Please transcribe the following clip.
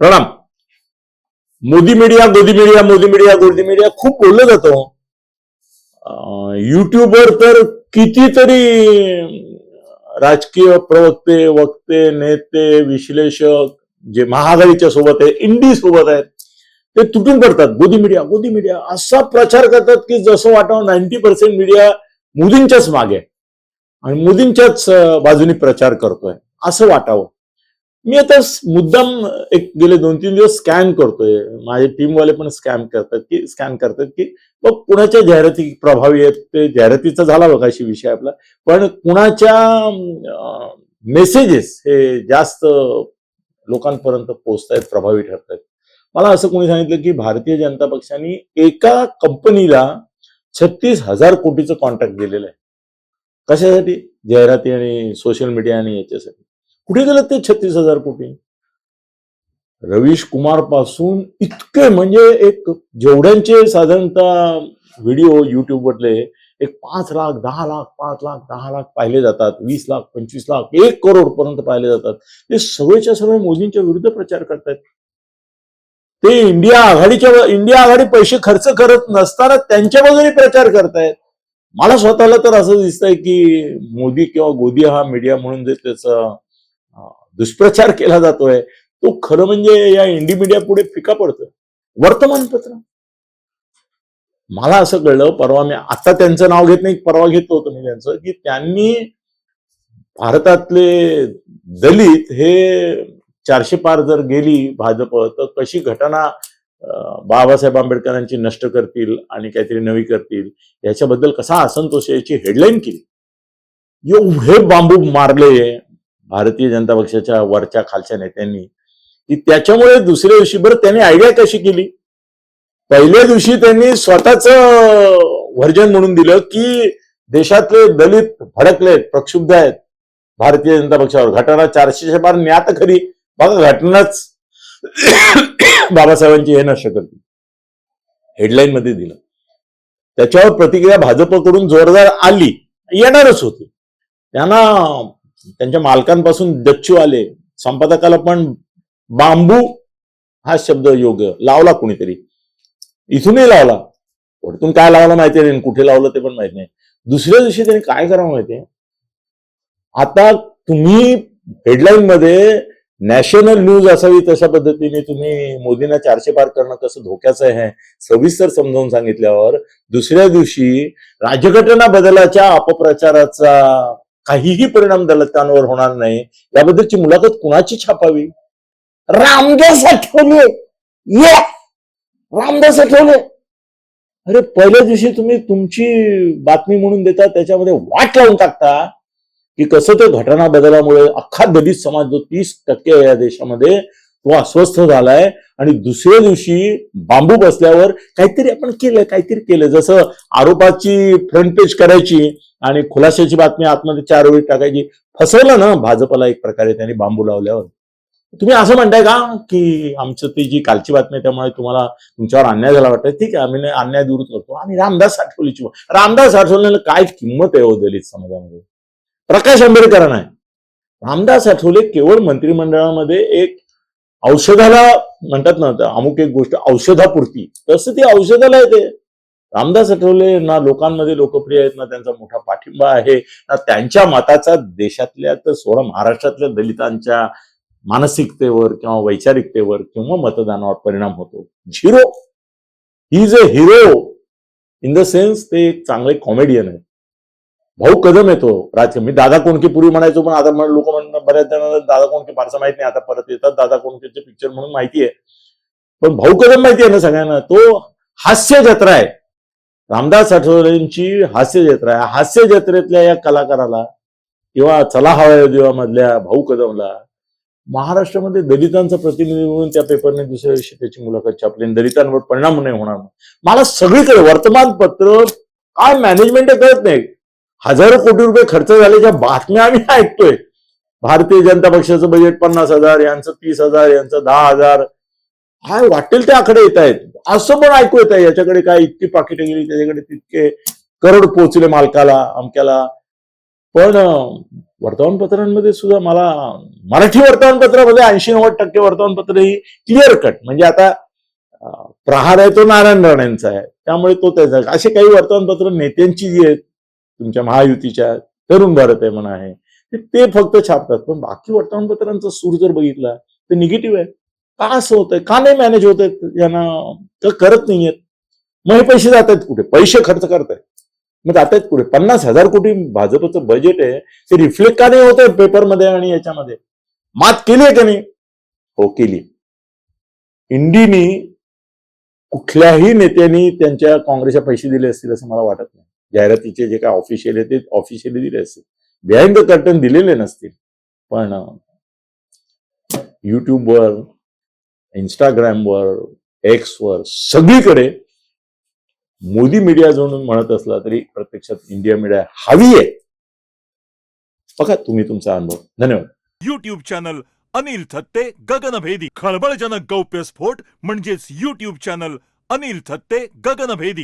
प्रणाम. Modi media Godi media Modi media Godi media खूप बोललं जातं हो. युट्यूबवर तर कितीतरी राजकीय प्रवक्ते वक्ते नेते विश्लेषक जे महागाईच्या सोबत आहे इंडी सोबत आहेत ते तुटून पडतात. गोदी मीडिया गोदी मीडिया असा प्रचार करतात की जसं वाटावं नाईन्टी पर्सेंट मीडिया मोदींच्याच मागे आणि मोदींच्याच बाजूनी प्रचार करतोय. असं वाटावं. मी आता मुद्दाम एक गेले दोन तीन दिवस स्कॅन करतोय. माझे टीमवाले पण स्कॅन करतात की स्कॅन करतात की मग कुणाच्या जाहिराती प्रभावी आहेत? ते जाहिरातीचा झाला बघा अशी विषय आपला. पण कुणाच्या मेसेजेस हे जास्त लोकांपर्यंत पोहोचत आहेत प्रभावी ठरत आहेत मला असं कोणी सांगितलं की भारतीय जनता पक्षाने एका कंपनीला छत्तीस हजार कोटीचं कॉन्ट्रॅक्ट दिलेलं आहे. कशासाठी? जाहिराती आणि सोशल मीडिया आणि याच्यासाठी. कुठे गेलं ते छत्तीस हजार कोटी? रवीश कुमारपासून इतके म्हणजे एक जेवढ्यांचे साधारणतः व्हिडिओ युट्यूबवरले एक पाच लाख दहा लाख पाच लाख दहा लाख पाहिले जातात वीस लाख पंचवीस लाख एक करोड पर्यंत पाहिले जातात. ते सगळेच्या सगळे मोदींच्या विरुद्ध प्रचार करतात ते इंडिया आघाडीच्या इंडिया आघाडी पैसे खर्च करत नसताना त्यांच्या बाजूने प्रचार करतायत. मला स्वतःला तर असं दिसतंय की मोदी किंवा गोदी हा मीडिया म्हणून जे त्याचा दुष्प्रचार केला जातोय तो खरं म्हणजे या इंडी मीडिया पुढे फिका पडतोय. वर्तमानपत्र. मला असं कळलं परवा मी आता त्यांचं नाव घेत नाही परवा घेतलं होतं मी त्यांचं की त्यांनी भारतातले दलित हे चारशे पार जर गेली भाजप तर कशी घटना बाबासाहेब आंबेडकरांची नष्ट करतील आणि काहीतरी नवी करतील याच्याबद्दल कसा असंतोष याची हेडलाईन केली. एवढे बांबू मारले भारतीय जनता पक्षाच्या वरच्या खालच्या नेत्यांनी की त्याच्यामुळे दुसऱ्या दिवशी बरं त्यांनी आयडिया कशी केली? पहिल्या दिवशी त्यांनी स्वतःच व्हर्जन म्हणून दिलं की देशातले दलित भडकलेत प्रक्षुब्ध आहेत. भारतीय जनता पक्षावर घटना चारशे बार न्यात खरी. बघा घटनाच बाबासाहेबांची हे नष्ट करते हेडलाईन मध्ये दिलं. त्याच्यावर प्रतिक्रिया भाजपकडून जोरदार आली. येणारच होती. त्यांना त्यांच्या मालकांपासून दच्छू आले संपादकाला पण बांबू हा शब्द योग्य लावला कुणीतरी. इथूनही लावला. वरतून काय लावलं माहिती नाही कुठे लावलं ते पण माहिती नाही. दुसऱ्या दिवशी त्यांनी काय करावं माहितीये आता तुम्ही हेडलाईन मध्ये नॅशनल न्यूज असावी तशा पद्धतीने तुम्ही मोदींना चारशे पार करणं कसं धोक्याचं आहे सविस्तर समजावून सांगितल्यावर दुसऱ्या दिवशी राज्यघटना बदलाच्या अपप्रचाराचा काहीही परिणाम दलितांवर होणार नाही. याबद्दलची मुलाखत कुणाची छापावी? रामदास आठवले ये. रामदास आठवले अरे पहिल्या दिवशी तुम्ही तुमची बातमी म्हणून देता त्याच्यामध्ये वाट लावून टाकता की कसं ते घटना बदलामुळे अख्खा दलित समाज जो तीस टक्के या देशामध्ये तो अस्वस्थ झालाय आणि दुसऱ्या दिवशी बांबू बसल्यावर काहीतरी आपण केलं काहीतरी केलं जसं आरोपाची फ्रंट पेज करायची आणि खुलाशाची बातमी आतमध्ये चार वेळी टाकायची. फसवलं ना भाजपला एक प्रकारे त्यांनी बांबू लावल्यावर. तुम्ही असं म्हणताय का की आमचं ती जी कालची बातमी त्यामुळे तुम्हाला तुमच्यावर अन्याय झाला वाटतं ठीक आहे आम्ही अन्याय दूर करतो. आणि रामदास साठवलीची रामदास आठवलेला काय किंमत आहे हो दलित समाजामध्ये? प्रकाश आंबेडकर नाही रामदास आठवले केवळ मंत्रिमंडळामध्ये एक औषधाला म्हणतात ना त्या अमुक एक गोष्ट औषधापुरती. तसं ती औषधाला येते. रामदास आठवले ना लोकांमध्ये लोकप्रिय आहेत ना त्यांचा मोठा पाठिंबा आहे. ना त्यांच्या मताचा देशातल्या तर सोळा महाराष्ट्रातल्या दलितांच्या मानसिकतेवर किंवा वैचारिकतेवर किंवा मतदानावर परिणाम होतो. झिरो. ही जे हिरो इन द सेन्स ते एक चांगले कॉमेडियन आहेत. भाऊ कदम येतो राज्य. मी दादा कोणके पूर्वी म्हणायचो पण आता लोक म्हणतात बऱ्याच जणांना दादा कोणके फारसं माहीत नाही. आता परत येतात दादा कोणकेचे पिक्चर म्हणून माहिती आहे. पण भाऊ कदम माहिती आहे ना सगळ्यांना? तो हास्य जत्रा आहे. रामदास आठवलेंची हास्य जत्रा आहे. हास्य जत्रेतल्या या कलाकाराला किंवा चला हवा देवा मधल्या भाऊ कदमला महाराष्ट्रामध्ये दलितांचा प्रतिनिधी म्हणून त्या पेपरने दुसऱ्या दिवशी त्याची मुलाखत छापली दलितांवर परिणाम नाही होणार मला सगळीकडे वर्तमानपत्र काय मॅनेजमेंट कळत नाही. हजारो कोटी रुपये खर्च झाल्याच्या बातम्या आम्ही ऐकतोय. भारतीय जनता पक्षाचं बजेट पन्नास हजार यांचं तीस हजार यांचं दहा हजार. काय वाटेल ते आकडे येत आहेत. असं पण ऐकू येत आहे. याच्याकडे काय इतकी पाकिटं गेली त्याच्याकडे तितके करोड पोहोचले मालकाला अमक्याला. पण वर्तमानपत्रांमध्ये सुद्धा मला मराठी वर्तमानपत्रामध्ये ऐंशी नव्वद टक्के वर्तमानपत्र ही क्लिअर कट म्हणजे आता प्रहार आहे तो नारायण राणेंचा आहे. त्यामुळे तो त्याचा असे काही वर्तमानपत्र नेत्यांची जी आहेत तुमच्या महायुतीच्या तरुण भारत आहे म्हणा आहे ते- फक्त छापतात. पण बाकी वर्तमानपत्रांचा सूर जर बघितला तर निगेटिव्ह आहे. का असं होतंय? का नाही मॅनेज होत आहेत यांना तर करत नाहीयेत. मग हे पैसे जात आहेत कुठे? पैसे खर्च करतायत. मग जात आहेत कुठे? पन्नास हजार कोटी भाजपचं बजेट आहे. ते रिफ्लेक्ट का नाही होत आहे पेपरमध्ये आणि याच्यामध्ये? मात केली आहे का नाही? हो केली इंडीनी कुठल्याही नेत्यांनी त्यांच्या काँग्रेसच्या पैसे दिले असतील असं मला वाटत नाही. जाहिरातीचे जे काय ऑफिशियल आहे ते ऑफिशियली दिले असतील. बिहाइंड द कर्टन दिलेले नसतील. पण युट्यूबवर इंस्टाग्रामवर एक्सवर सगळीकडे मोदी मीडिया म्हणून म्हणत असला तरी प्रत्यक्षात इंडिया मीडिया हवी आहे. बघा तुम्ही तुमचा अनुभव. धन्यवाद. YouTube channel Anil Thatte Gaganbhedi. खळबळजनक गौप्यस्फोट म्हणजेच युट्यूब चॅनल अनिल थत्ते गगनभेदी.